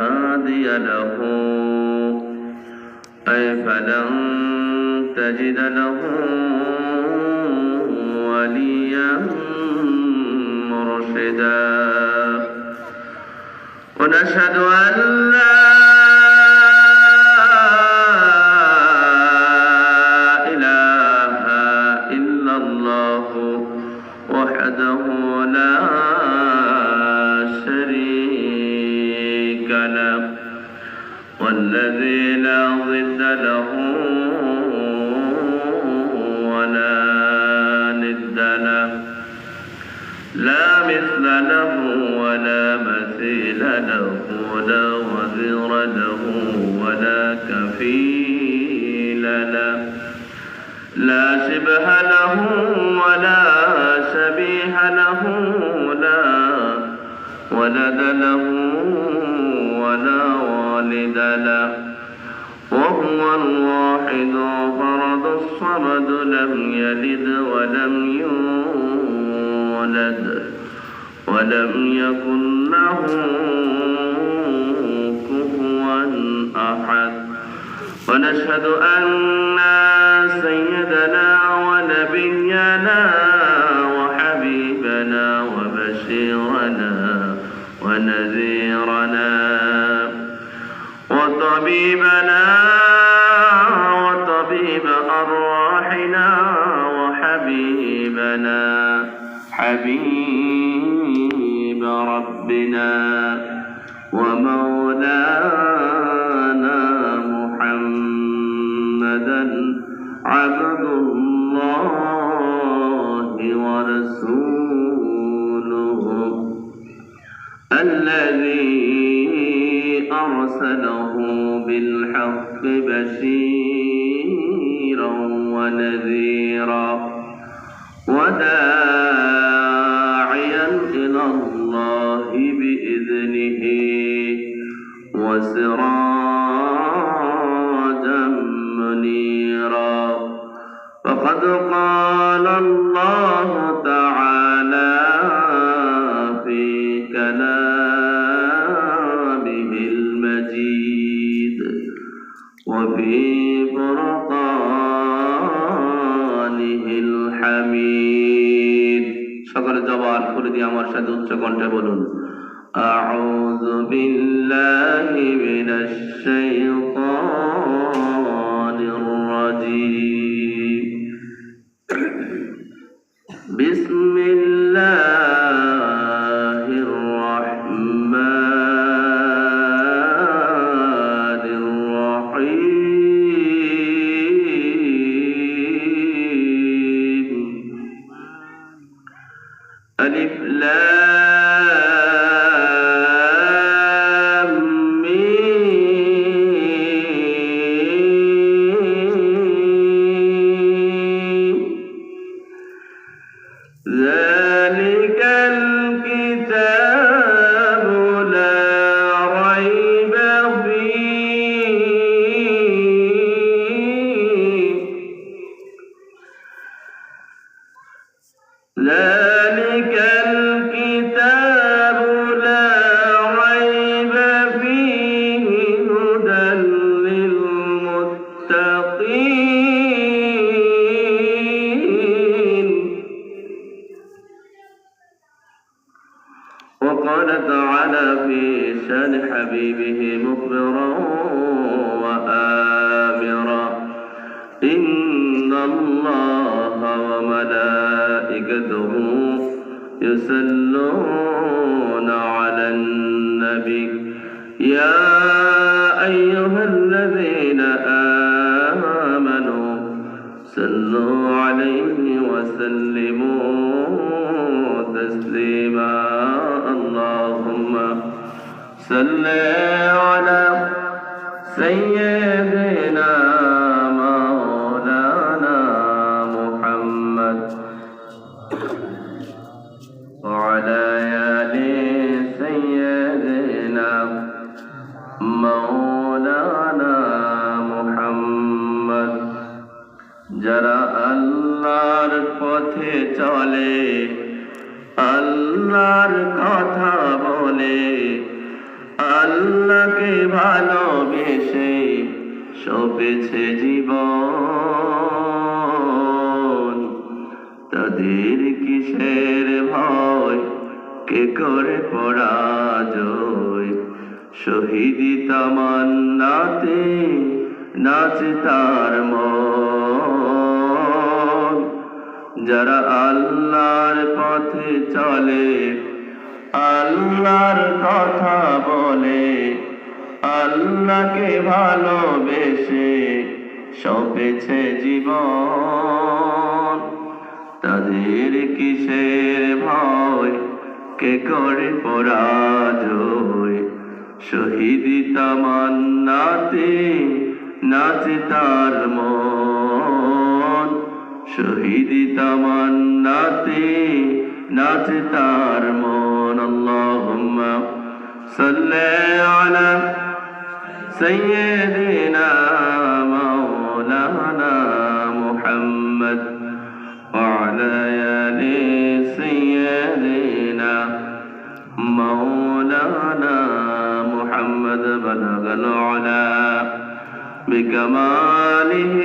هادي له. أي فلن تجد له وليا مرشدا. ونشهد أن لا إله إلا الله وحده والذي لا ضد له ولا ند له. لا مثل له ولا مثيل له. ولا وزير له ولا كفيل له. لا شبه له ولا شبيه له. لا ولد له وهو الواحد فرد الصمد لم يلد ولم يولد ولم يكن له كفوا أحد. ونشهد أن سيدنا ونبينا وحبيبنا وبشيرنا ونذيرنا وطبيبنا عبد الله ورسوله الذي أرسله بالحق بشيرا ونذيرا وداعيا إلى الله بإذنه وسراجا সাথে উচ্চ কণ্ঠে বলুন أعوذ بالله من الشيطان الرجيم بسم الله سيدنا مولانا محمد وعلى آل سيدنا مولانا محمد যারা আল্লাহর পথে চলে আল্লাহর সপেছে জীবন। তাদের কিসের ভয়? কে করে পরাজয়? শহীদি তামান্নাতে নাচে তার মন। যারা আল্লাহর পথে চলে, আল্লাহর কথা বলে, আল্লাহকে ভালোবেসে সপেছে জীবন। তাদের কিসের ভয়? কে করে পরাজয়? শহীদি তামান্নাতে নাচে তার মন। শহীদি তামান্নাতে নাচে তার মন। আল্লাহুম্মা সাল্লি আলা সাইয়্যিদিনা آل سيدنا مولانا محمد بلغ العلا بكماله.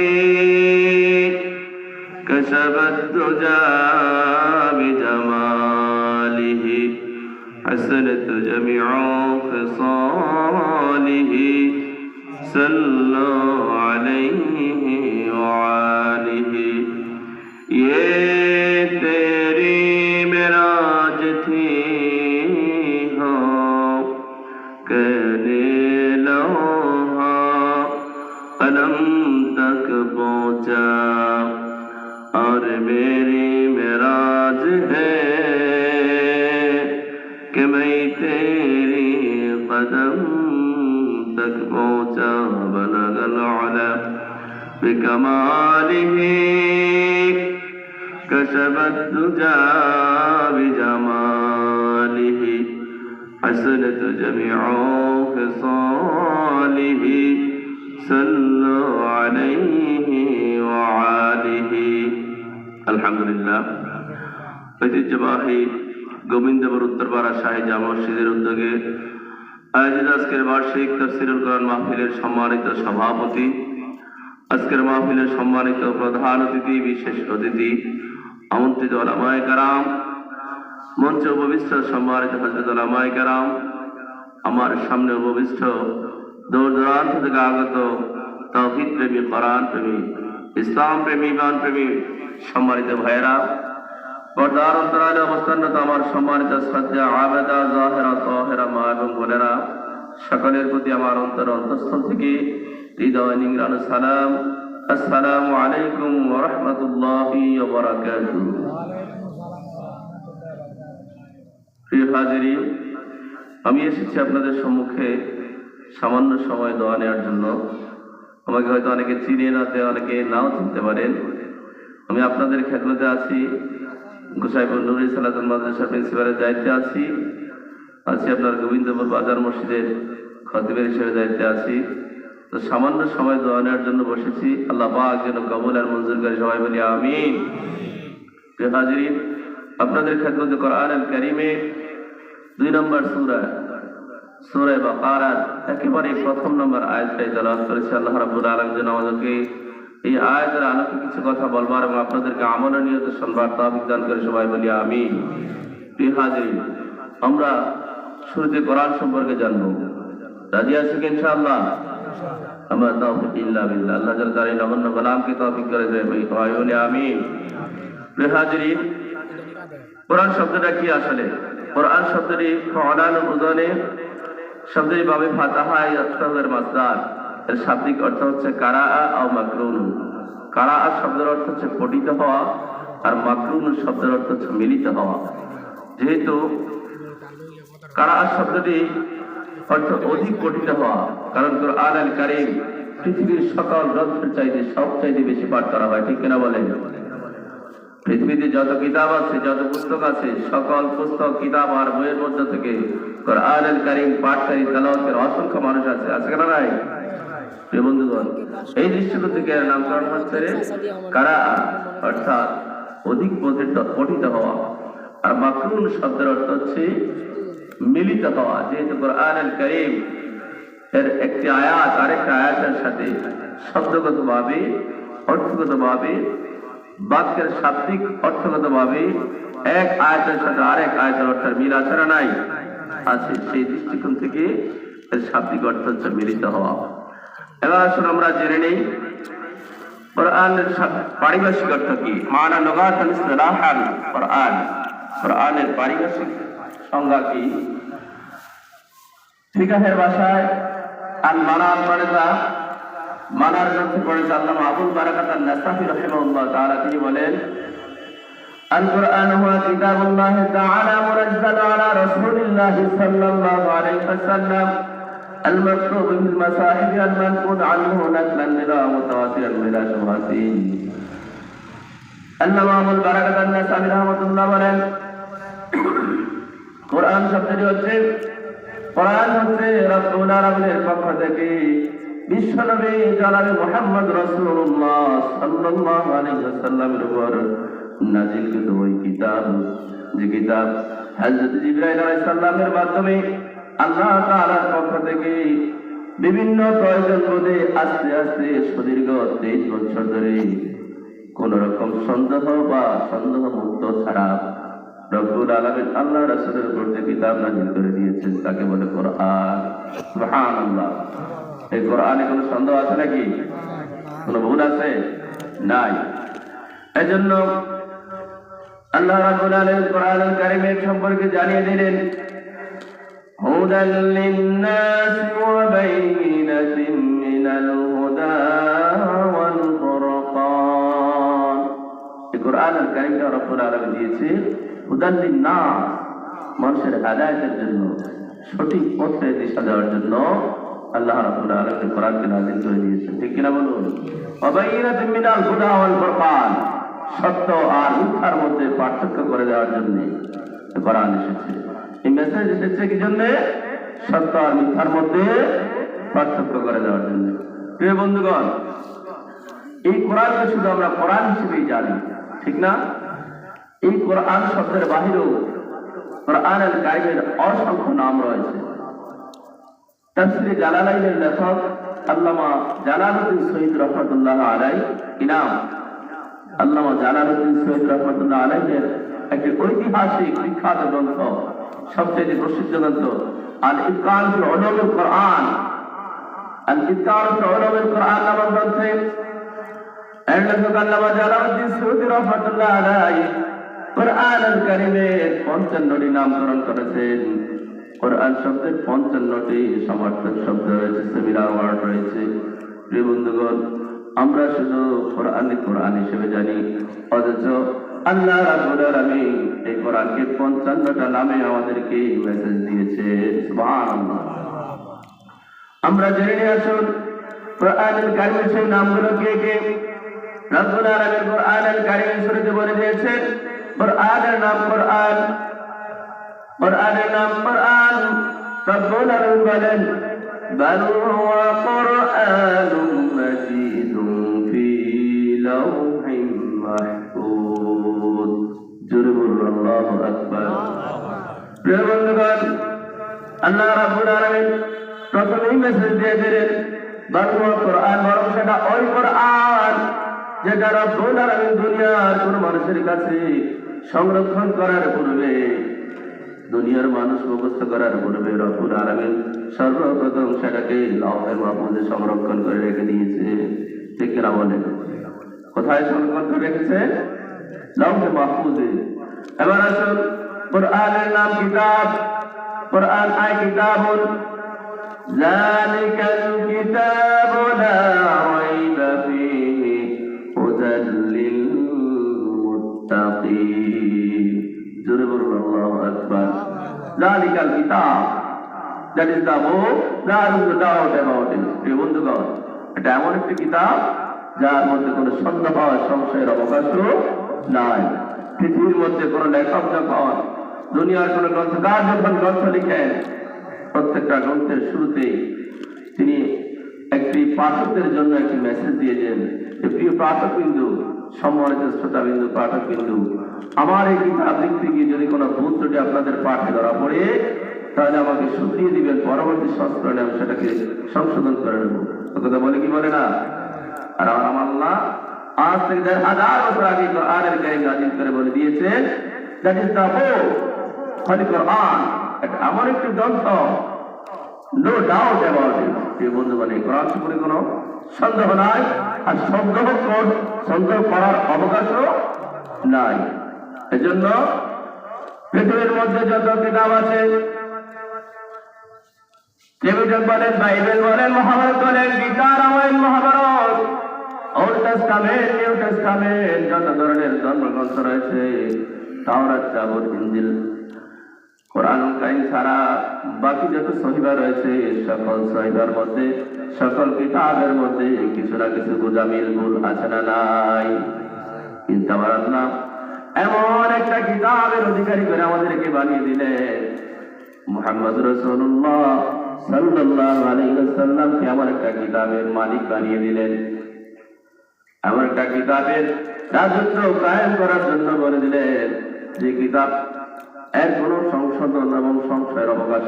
كشف الدجى بجماله حسنت جميع خصاله. صلوا عليه وآله. ये الموتى وبلغ العلا بكماله كشف الدجى بجماله حسنت جميع خصاله صلوا عليه وعاله الحمد لله ঐতিহ্যবাহী গোবিন্দপুর উত্তরপাড়া শাহী জামা মসজিদের উদ্যোগে আয়োজিত আজকের বার্ষিক তফসিরুল কোরআন মাহফিলের সম্মানিত সভাপতি, আজকের মাহফিলের সম্মানিত প্রধান অতিথি, বিশেষ অতিথি, আমন্ত্রিত আলামায় কারাম, মঞ্চে উপবিষ্ট সম্মানিত হজরত আলামায় কারাম, আমার সামনে উপবিষ্ট দূর দূরান্ত থেকে আগত তৌহিদ প্রেমী, কোরআন প্রেমী, ইসলাম প্রেমী ইমান প্রেমী সম্মানিত ভাইয়েরা পর্দার অন্তরালে অবস্থানরত আমার সম্মানিত শ্রদ্ধা আবেদা জাহেরা তহেরা মা এবং বোনেরা, সকলের প্রতি আমার অন্তর অন্তঃস্থল থেকে হৃদয় নিংরান সালাম। আসসালামু আলাইকুম ওয়া রাহমাতুল্লাহি ওয়া বারাকাতুহু প্রিয় হাজিরিন, আমি এসেছি আপনাদের সম্মুখে সামান্য সময় দোয়া নেওয়ার জন্য। আমাকে হয়তো অনেকে চিনে না, অনেকে নাও চিনতে পারেন। আমি আপনাদের খেদমতে আছি। গোসাইপুর নুরি সালাতুল মাদ্রাসা প্রিন্সিপালের দায়িত্বে আছি। আছি আপনার গোবিন্দপুর বাজার মসজিদের খতিবের হিসেবে দায়িত্বে আছি। তো সামান্য সময় দোয়া নেওয়ার জন্য বসেছি। আল্লাহ পাক যেন কবুল আর মঞ্জুর করে সবাই বলি আমিন। প্রিয় হাজিরিন, আপনাদের খেদমতে কোরআন কারিমে দুই নম্বর সূরা সূরা বাকারার একেবারে প্রথম নম্বর আয়াতটাই তেলাওয়াত করেছে। আল্লাহ রাব্বুল আলামিন যেন আমাদেরকে এই আয়াতের আলোকে কিছু কথা বলবার এবং আপনাদেরকে আমল নিয়ত শুনবার তৌফিক দান করে সবাই বলি আমি হাজিরিন, আমরা শুরুতে কোরআন সম্পর্কে জানব। রাজি আছি ইনশাআল্লাহ? আমরা তৌফিক ইল্লা বিল্লাহ। আল্লাহ তার এই নগণ্য গোলামকে তৌফিক করে দেয় সবাই বলি আমিন। প্রিয় হাজিরিন, কোরআন শব্দটা কি আসলে? কোরআন শব্দটি ফলান উদনে শব্দটি বাবে ফাতাহা অর্থের মাসদার। এর শাব্দিক অর্থ হচ্ছে কারা ও মাকরুন। কারা শব্দের অর্থ হচ্ছে পঠিত হওয়া, আর মাকরুন শব্দের অর্থ হচ্ছে মিলিত হওয়া। যেহেতু কারা শব্দটি অর্থ অধিক পঠিত হওয়া, কারণ কোরআন আল কারিম পৃথিবীর সকল গ্রন্থের চাইতে সব চাইতে বেশি পাঠ করা হয়, ঠিক কিনা বলেন? পৃথিবীতে যত কিতাব আছে, যত পুস্তক আছে, সকল পুস্তক, কিতাব আর বইয়ের মধ্যে থেকে কোরআন কারিম পাঠকারী তেলাওয়াতের অসংখ্য মানুষ আছে। আছে কেন নাই? বন্ধুগণ, এই দৃষ্টিকোণ থেকে নামকরণ হচ্ছে কারা অর্থাৎ অধিক পঠিত হওয়া। আর মাকরুন শব্দের অর্থ হচ্ছে মিলিত হওয়া। যেহেতু কোরআন কারিম এর একটি আয়াত, আরেকটা আয়াতের সাথে শব্দগত ভাবে অর্থগত ভাবে বাক্যের শাব্দিক অর্থগত ভাবে এক আয়াতের সাথে আরেক আয়াতের অর্থের মিল আছে না নাই? আছে। সেই দৃষ্টিকোণ থেকে এর শাব্দিক অর্থ হচ্ছে মিলিত হওয়া। এবার আসুন আমরা জেনে নেই কোরআনের পারিভাষিক অর্থ কি? মানা নগাতন ইসলাহান কোরআন। কোরআনের পারিভাষিক সংজ্ঞা কি? ফিকাহের ভাষায় আর মানার মানে মানার গ্রন্থে পড়েছে আল্লাহ আবুল বারাকাত নাসাফি রহিমাহুল্লাহ তাআলা, তিনি বলেন, আল কোরআন হুয়া المكتوب في المصاحف المنقول عنه نقلا بلا متواترا بلا شبهة النوام البركة النسابي رحمة الله বলেন কোরআন শব্দটি হচ্ছে কোরআন হচ্ছে রব্বুল আলামিনের পক্ষ থেকে বিশ্বনবী জনাবে মুহাম্মদ রাসূলুল্লাহ সাল্লাল্লাহু আলাইহি ওয়াসাল্লামের উপর নাজিলকৃত ওই কিতাব যে কিতাব হযরত জিবরাইল আলাইহিস সালামের মাধ্যমে আল্লাহ তাআলার পক্ষ থেকে বিভিন্ন প্রয়োজন বোধে আস্তে আস্তে সুদীর্ঘ তেইশ বছর ধরে কোন রকম সন্দেহ বা সন্দেহ মুক্ত ছাড়া রব্বুল আলামিন আল্লাহ রাসূলের যে কিতাব নাযিল করে দিয়েছেন তাকে বলে কোরআন। সুবহানাল্লাহ। এই কোরআনে কোনো সন্দেহ আছে নাকি? কোনো ভুল আছে? নাই। এজন্য আল্লাহ রাব্বুল আলামিন কোরআনুল কারীমের সম্পর্কে জানিয়ে দিলেন ওয়া বাইনাতিন মিনাল হুদা ওয়াল ফুরকান এই কোরআনুল কারীমটা রব্বুল দিয়েছে লিন-নাস মানুষের হেদায়েতের জন্য, সঠিক পথে দিশা দেওয়ার জন্য আল্লাহ রাব্বুল আলামিন কোরআনকে নাযিল করে দিয়েছেন। ঠিক কিনা বলুন? ওয়া বাইনাতিন মিনাল হুদা ওয়াল ফুরকান সত্য আর মিথ্যার মধ্যে পার্থক্য করে দেওয়ার জন্য কোরআন এসেছে। এই মেসেজ এসেছে কি জন্য? সত্য আর মিথ্যার মধ্যে পার্থক্য করে দেওয়ার জন্য। প্রিয় বন্ধুগণ, এই কোরআনকে শুধু আমরা কোরআন হিসেবেই জানি, ঠিক না? এই কোরআন শব্দের বাহিরেও কোরআন আল কারিমের অসংখ্য নাম রয়েছে। তাফসিরে জালালাইনের লেখক আল্লামা জালালউদ্দিন সৈয়দ রহমতুল্লাহ আলাই ইনাম আল্লামা জালালউদ্দিন সৈয়দ রহমতুল্লাহ আলাইহের একটি ঐতিহাসিক বিখ্যাত গ্রন্থ সবচেয়ে প্রসিদ্ধ গ্রন্থ আল ইতকান ফি উলুমিল কোরআন আল ইতকান ফি উলুমিল কোরআন নামক গ্রন্থে পঞ্চান্নটি নামকরণ করেছেন। পঞ্চান্নটি শব্দ রয়েছে প্রিয় আমরা শুধু কোরআনে কোরআন হিসেবে জানি, অথচ আল্লাহ আলামিন এই কোরআনকে পঞ্চান্নটা নামে আমাদেরকে মেসেজ দিয়েছে সুবহানাল্লাহ আমরা জেনে নিয়ে আসুন কোরআনের কারিমের সেই নামগুলো কে কে রব্বুল আলামিন কোরআনের কারিমের শুরুতে বলে দিয়েছেন কোরআনের নাম কোরআন কোরআনের নাম কোরআন রব্বুল আলামিন বলেন بل هو قرآن مجيد في لوح জোরে বলুন, আল্লাহ আকবার। প্রিয় বন্ধুগণ, আল্লাহ রাব্বুল আলামিন প্রথমেই মেসেজ দিয়ে দিলেন কোরআন বরং সেটা ওই কোরআন যেটা রব্বুল আলামিন দুনিয়ার কোন মানুষের কাছে সংরক্ষণ করার পূর্বে, দুনিয়ার মানুষ মুখস্থ করার পূর্বে রব্বুল আলামিন সর্বপ্রথম সেটাকে লাউহে মাহফুজে সংরক্ষণ করে রেখে দিয়েছে। ঠিক না বলে কোথায় সংরক্ষণ করে রেখেছে? লৌহে মাহফুজে এবার আসুন কোরআনের নাম কিতাব কোরআন আয় কিতাবুন ذلك الكتاب لا ريب فيه هدى للمتقين জোরে বলুন আল্লাহু আকবার ذلك الكتاب that is the book there is the doubt about it প্রিয় বন্ধুগণ এটা এমন একটি কিতাব যার মধ্যে কোনো সন্দেহ সংশয়ের অবকাশও নাই। পৃথিবীর মধ্যে কোনো লেখক যখন দুনিয়ার কোনো গ্রন্থকার যখন গ্রন্থ লিখেন, প্রত্যেকটা গ্রন্থের শুরুতে তিনি একটি পাঠকদের জন্য একটি মেসেজ দিয়েছেন যে, প্রিয় পাঠক বিন্দু সম্মানিত শ্রোতা বিন্দু পাঠক বিন্দু আমার এই কিতাব লিখতে গিয়ে যদি কোনো ভুল ত্রুটি আপনাদের পাঠে ধরা পড়ে, তাহলে আমাকে শুধরিয়ে দিবেন, পরবর্তী সংস্করণে আমি সেটাকে সংশোধন করে নেব। কথা বলে কি বলে না? আর আমার আল্লাহ আজ থেকে হাজার বছর আগে নাজিল করে বলে দিয়েছেন that is the book holy Quran এমন একটি গ্রন্থ নো ডাউট অ্যাবাউট ইট বন্ধু মানে কোরআন সম্পর্কে কোনো সন্দেহ নাই, আর সন্দেহ সন্দেহ করার অবকাশও নাই। এজন্য পৃথিবীর মধ্যে যত কিতাব আছে বলেন, বাইবেল বলেন, মহাভারত বলেন, Gita, Ramayana, Mahabharata Old Testament, New Testament, যত ধরনের ধর্মগ্রন্থ রয়েছে, তাওরাত জাবর ইঞ্জিল কোরআন কাইম ছাড়া বাকি যত সহিবা রয়েছে, সকল সহিবার মধ্যে, সকল কিতাবের মধ্যে কিছু না কিছু গুজামিল ভুল আছে না নাই? কিন্তু আমার আল্লাহ এমন একটা কিতাবের অধিকারী করে আমাদেরকে বানিয়ে দিলেন মোহাম্মদ রসুল্লাহ সাল্লাহ আলাইসাল্লামকে আমার একটা কিতাবের মালিক বানিয়ে দিলেন। এমন একটা কিতাবের রাজত্ব কায়েম করার জন্য বলে দিলেন যে কিতাব এর কোনো সংশোধন এবং সংশয়ের অবকাশ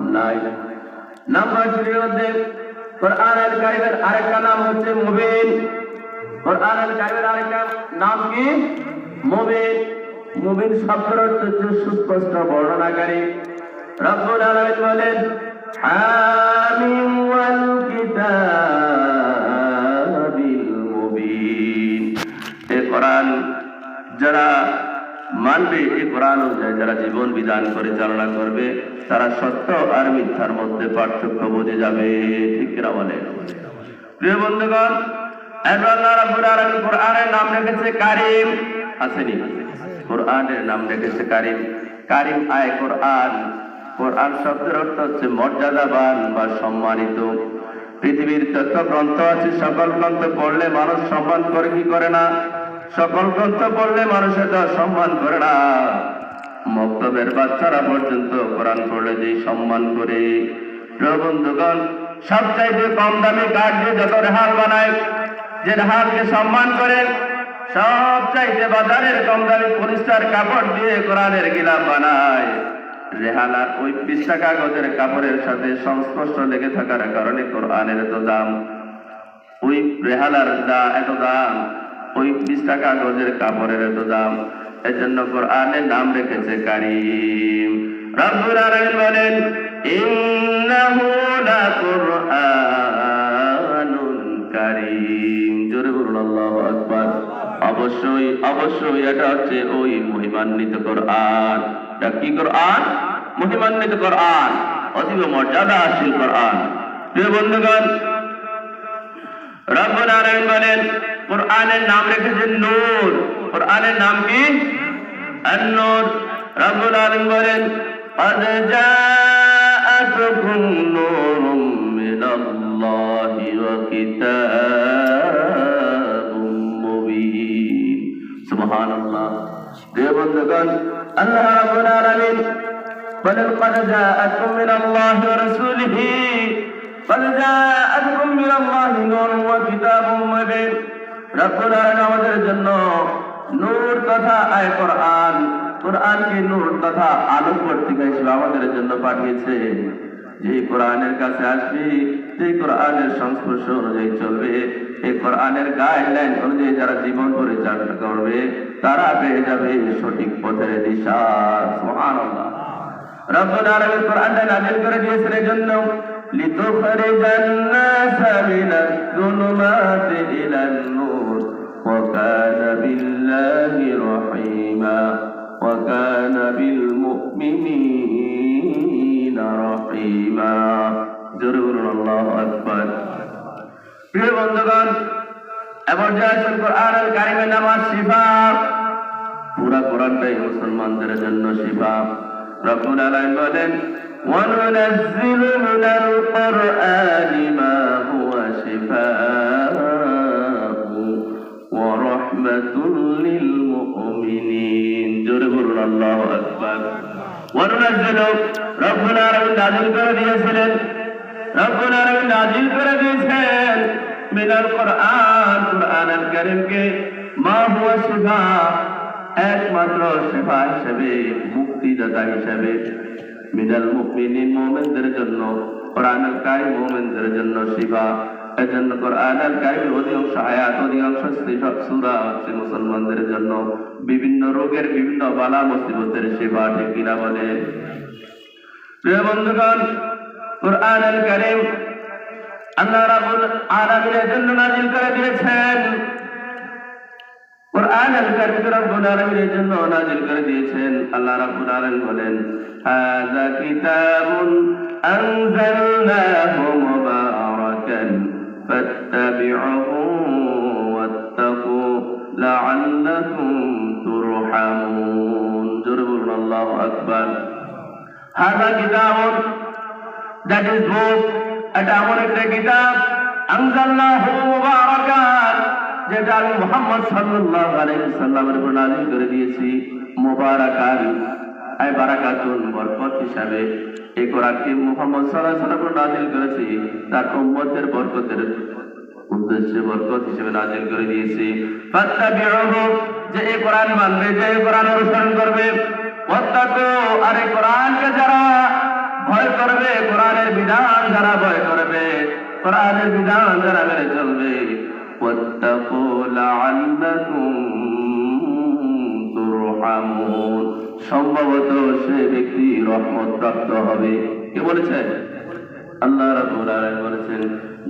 নাই। কোরআনের কারিমের আরেকটা নাম হচ্ছে মুবিন। নাম কি? মুবিন। মুবিন শব্দের অর্থ সুস্পষ্ট বর্ণনাকারী। রব্বুল বলেন, হামিম ওয়াল কিতাবিল যারা মানবে এই কোরআন অনুযায়ী, যারা জীবন বিধান পরিচালনা করবে, তারা সত্য আর মিথ্যার মধ্যে পার্থক্য বোঝে যাবে। ঠিক কিনা বলে? প্রিয় বন্ধুগণ নাম কারিম। আসেনি? নাম কারিম। কারিম আয় অর্থ হচ্ছে বা সম্মানিত। পৃথিবীর যত গ্রন্থ আছে, সকল গ্রন্থ পড়লে মানুষ সম্মান করে, কি করে না? সকল গ্রন্থ পড়লে মানুষের তো সম্মান করে না। মক্তবের বাচ্চারা পর্যন্ত কোরআন পড়লে যে সম্মান করে। বন্ধুগণ, সবচাইতে কম দামে কাঠ দিয়ে যত রেহাল বানায়, যে রেহালকে সম্মান করে সব চাইতে বাজারের কম দামে পরিষ্কার কাপড় দিয়ে কোরআনের গিলাপ বানায়। রেহালার ওই পৃষ্ঠা কাগজের কাপড়ের সাথে সংস্পর্শ লেগে থাকার কারণে কোরআনের এত দাম। ওই রেহালার দা এত দাম ওই বিশ টাকা কাগজের কাপড়ের এত দাম। এজন্য কোরআনের নাম রেখেছে কারিম। রব্বুল আলামিন বলেন, ইন্নাহু লাকুরআনুন কারীম। জোরে বলুন, আল্লাহু আকবার। অবশ্যই অবশ্যই এটা হচ্ছে ওই মহিমান্বিত কোরআন। এটা কি কোরআন? মহিমান্বিত কোরআন, অতীব মর্যাদাশীল কোরআন। প্রিয় বন্ধুগণ, রব্বুল আলামিন বলেন কোরআনের নাম রেখেছেন নূর কোরআনের নাম কি আন-নূর রব্বুল আলামিন বলেন قد جاءتكم نور من الله وكتاب مبين سبحان الله প্রিয় বন্ধুগণ আল্লাহ রাব্বুল আলামিন বলেন قد جاءتكم من الله ورسوله قد جاءتكم من الله نور وكتاب مبين আমাদের জন্য নূর তথা আয় কোরআন, কোরআনকে নূর তথা আলোক পত্রিকা হিসেবে আমাদের জন্য পাঠিয়েছে। যে কোরআনের কাছে আসবে যে কোরআনের সংস্পর্শ অনুযায়ী চলবে, এই কোরআনের গাইডলাইন অনুযায়ী যারা জীবন পরিচালনা করবে, তারা পেয়ে যাবে সঠিক পথের দিশা। সুবহানাল্লাহ। রব্বুল কোরআনটা নাযিল করে দিয়েছেন এজন্য লিতুখরিজান নাস মিনাজ যুলুমাতি ইলান নূর ওয়া কানা বিল্লাহি রহিমা ওয়া কানা বিল মুমিনিনা রহিমা জোরে বলুন আকবার প্রিয় বন্ধুগণ আছেন কোরআন আল কারিমের নামাজ শিফা। পুরা কোরআনটাই মুসলমানদের জন্য শিফা। রব্বুল আলামিন বলেন وننزل من القرآن ما هو شفاء ورحمة للمؤمنين جرب الله أكبر وننزل ربنا رب নাজিল করে দিয়েছিলেন রব্বুল আলামিন নাজিল করে দিয়েছেন মিনাল কোরআন কোরআন আল কারীমকে মা হুয়া শিফা একমাত্র শিফা হিসেবে মুক্তিদাতা হিসেবে মিনাল মুমিনিন মুমিনদের জন্য কোরআন আল কারীম মুমিনদের জন্য শিফা। এজন্য কোরআন আল অধিকাংশ আয়াত, অধিকাংশ সূরা হচ্ছে মুসলমানদের জন্য। বিভিন্ন রোগের বিভিন্ন বালা মুসিবতের শিফা, ঠিক কিনা বলে? প্রিয় বন্ধুগণ কোরআন আল কারীম আল্লাহ রাব্বুল আলামিনের জন্য নাযিল করে দিয়েছেন। কোরআন আল কারীম রব্বুল আলামিনের জন্য নাযিল করে দিয়েছেন আল্লাহ রাব্বুল আলামিন বলেন হাযা কিতাবুন আনজালনাহু মুবারাকান ফাত্তাবি'উহু ওয়াত্তাকু লা'আল্লাকুম তুরহামুন জোরে বলুন আল্লাহু আকবার হাযা কিতাবুন দ্যাট ইজ বুক এটা এমন একটা কিতাব আনজালনাহু মুবারাকান যেটা আমি মুহাম্মদ সাল্লাল্লাহু আলাইহি সাল্লামের উপর নাযিল করে দিয়েছি মুবারাকান অনুসরণ করবে আর এই কোরআনকে যারা ভয় করবে, কোরআনের বিধান যারা ভয় করবে, কোরআনের বিধান যারা মেনে চলবে واتقوا لعلكم তুরহামুন সম্ভবত সে ব্যক্তি রহমত প্রাপ্ত হবে কে বলেছে আল্লাহ রাব্বুল আলামিন বলেছেন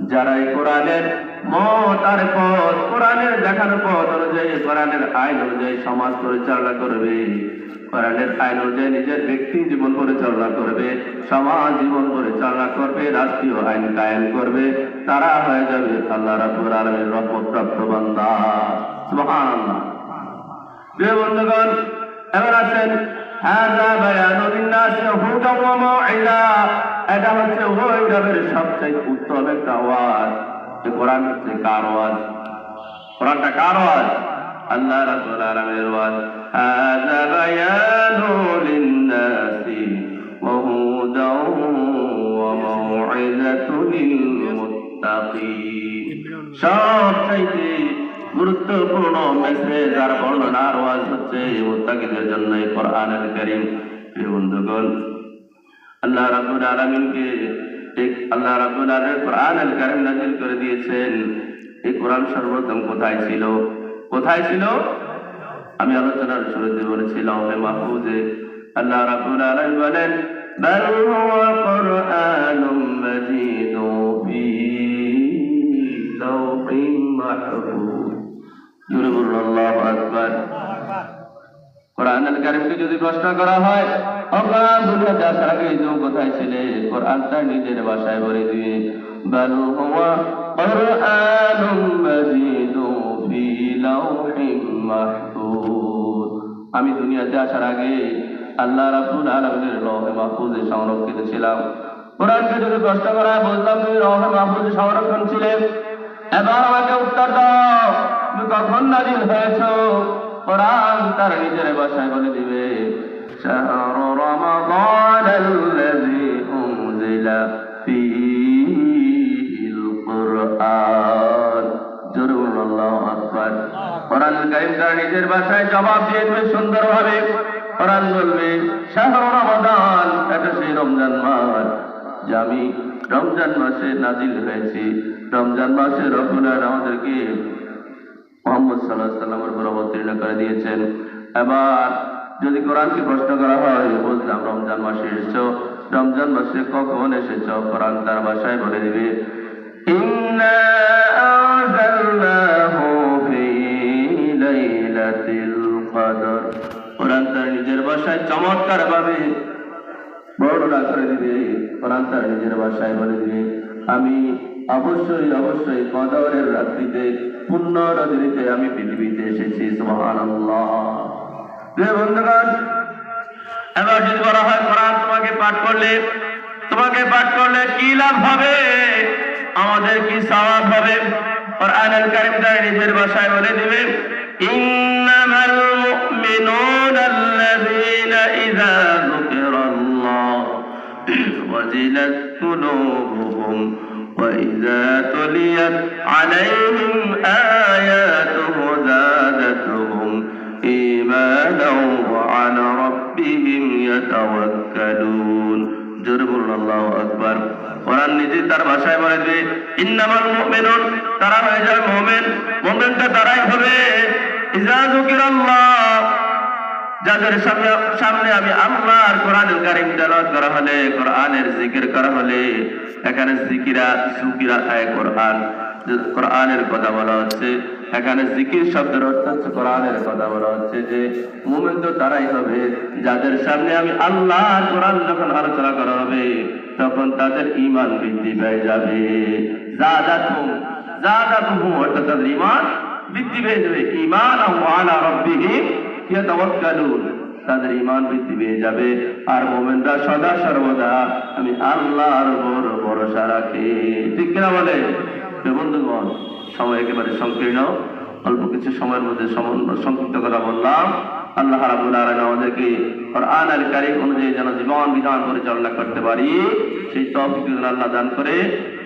যারা এই কোরআনের মত আর পথ, কোরআনের দেখানো পথ অনুযায়ী, কোরআনের আইন অনুযায়ী সমাজ পরিচালনা করবে। কোরআনের আইন অনুযায়ী নিজের ব্যক্তি জীবন পরিচালনা করবে, সমাজ জীবন পরিচালনা করবে, রাষ্ট্রীয় আইন কায়েম করবে, তারা হয়ে যাবে আল্লাহ রাব্বুল আলামিনের রহমত প্রাপ্ত বান্দা। সুবহানাল্লাহ। প্রিয় বন্ধুগণ, এবার আছেন হাযা বায়ানু লিন-নাসি হুদান ওয়া মাউইযা এটা হচ্ছে ওই সবচেয়ে উত্তম একটা আওয়াজ যে কোরআন হচ্ছে কার আওয়াজ কোরআনটা কার আওয়াজ আল্লাহ রাব্বুল আলামিনের বায়ানু লিন-নাসি ওয়া ওয়া মাউইযাতুন লিল-মুত্তাকিন সবচাইতে গুরুত্বপূর্ণ মেসেজ আর বর্ণনার ওয়াজ হচ্ছে মুত্তাকিদের জন্য এই কোরআনুল কারীম প্রিয় বন্ধুগণ আল্লাহ রাব্বুল আলামিনকে এক আল্লাহ রাব্বুল আলামিন কোরআনুল কারীম নাযিল করে দিয়েছেন এই কোরআন সর্বপ্রথম কোথায় ছিল কোথায় ছিল আমি আলোচনার শুরুতে বলেছি লৌহে মাহফুজে আল্লাহ রাব্বুল আলামিন বলেন بل هو قرآن مجيد في لوح محفوظ যদি প্রশ্ন করা হয় কোথায় কোরআন তার নিজের মাহফুজ। আমি দুনিয়াতে আসার আগে আল্লাহ রাব্বুল আলামিনের লৌহে মাহফুজে সংরক্ষিত ছিলাম। কোরআনকে যদি প্রশ্ন করা হয়, বলতাম তুমি লৌহে মাহফুজে সংরক্ষণ ছিলে। এবার আমাকে উত্তর দাও। তুমি কখন নাজিল হয়েছ কোরআন তার নিজের ভাষায় বলে দিবে شهر رمضان الذي أنزل فيه القرآن জরুর আল্লাহ আকবার কোরআন কারীম তার নিজের ভাষায় জবাব দিয়ে দেবে সুন্দরভাবে কোরআন বলবে শাহর রমাদান এটা সেই রমজান মাস যে আমি রমজান মাসে নাজিল হয়েছি রমজান মাসে রব্বুল আলামিন আমাদেরকে মোহাম্মদ সাল্লাহ সাল্লামের উপর অবতীর্ণ করে দিয়েছেন। এবার যদি কোরআনকে প্রশ্ন করা হয় বুঝলাম রমজান মাসে এসেছ, রমজান মাসে কখন এসেছ? কোরআন তার ভাষায় বলে দিবে নিজের ভাষায় চমৎকার ভাবে বর্ণনা করে দিবে নিজের ভাষায় বলে দিবে, আমি অবশ্যই অবশ্যই কদরের রাত্রিতে পুণ্য রজনীতে আমি পৃথিবীতে এসেছি বন্ধুগণ, এবার যদি বলা হয় কোরআন তোমাকে পাঠ করলে, তোমাকে পাঠ করলে কি লাভ হবে? আমাদের কি সওয়াব হবে? নিজের বলে দিবে وإذا تليت عليهم آياته زادتهم إيمانا وعلى ربهم يتوكلون জোরে আল্লাহ আকবার কোরআন নিজে তার ভাষায় বলে যে ইন্নামাল মুমিনুন তারা হয়ে যাবে মুমিন মুমিনটা তারাই হবে ইজা যুকিরাল্লাহ যাদের সামনে সামনে আমি আল্লাহর কোরআনুল কারীম তেলাওয়াত করা হলে, কোরআনের জিকির করা হলে, এখানে জিকিরা সুকিরা আয় কোরআন, কোরআনের কথা বলা হচ্ছে। এখানে জিকির শব্দের অর্থ হচ্ছে কোরআনের কথা বলা হচ্ছে যে, মুমিন তো তারাই হবে। যাদের সামনে আমি আল্লাহ কোরআন যখন আলোচনা করা হবে, তখন তাদের ইমান বৃদ্ধি পেয়ে যাবে। জাদাতুম জাদাতুহুম অর্থাৎ তাদের ইমান বৃদ্ধি পেয়ে যাবে। ঈমান আলা রাব্বিহিম তাদের ইমান বৃদ্ধি পেয়ে যাবে। আর মোমেনরা সদা সর্বদা আমি আল্লাহর বড় ভরসা রাখি। ঠিক কিনা বলে? বন্ধুগণ, সময় একেবারে সংকীর্ণ। অল্প কিছু সময়ের মধ্যে সংক্ষিপ্ত কথা বললাম। আল্লাহ রাবুল আমাদেরকে কোরআন আল কারিম অনুযায়ী যেন জীবন বিধান পরিচালনা করতে পারি, সেই তফিক আল্লাহ দান করে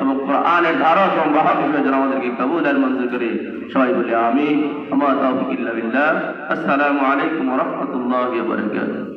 এবং কোরআনের ধারক এবং বাহক হিসেবে যেন আমাদেরকে কবুল আর মঞ্জুর করে। সবাই বলি আমি আমার তফিক আসসালামু আলাইকুম রহমতুল্লাহ বরকাত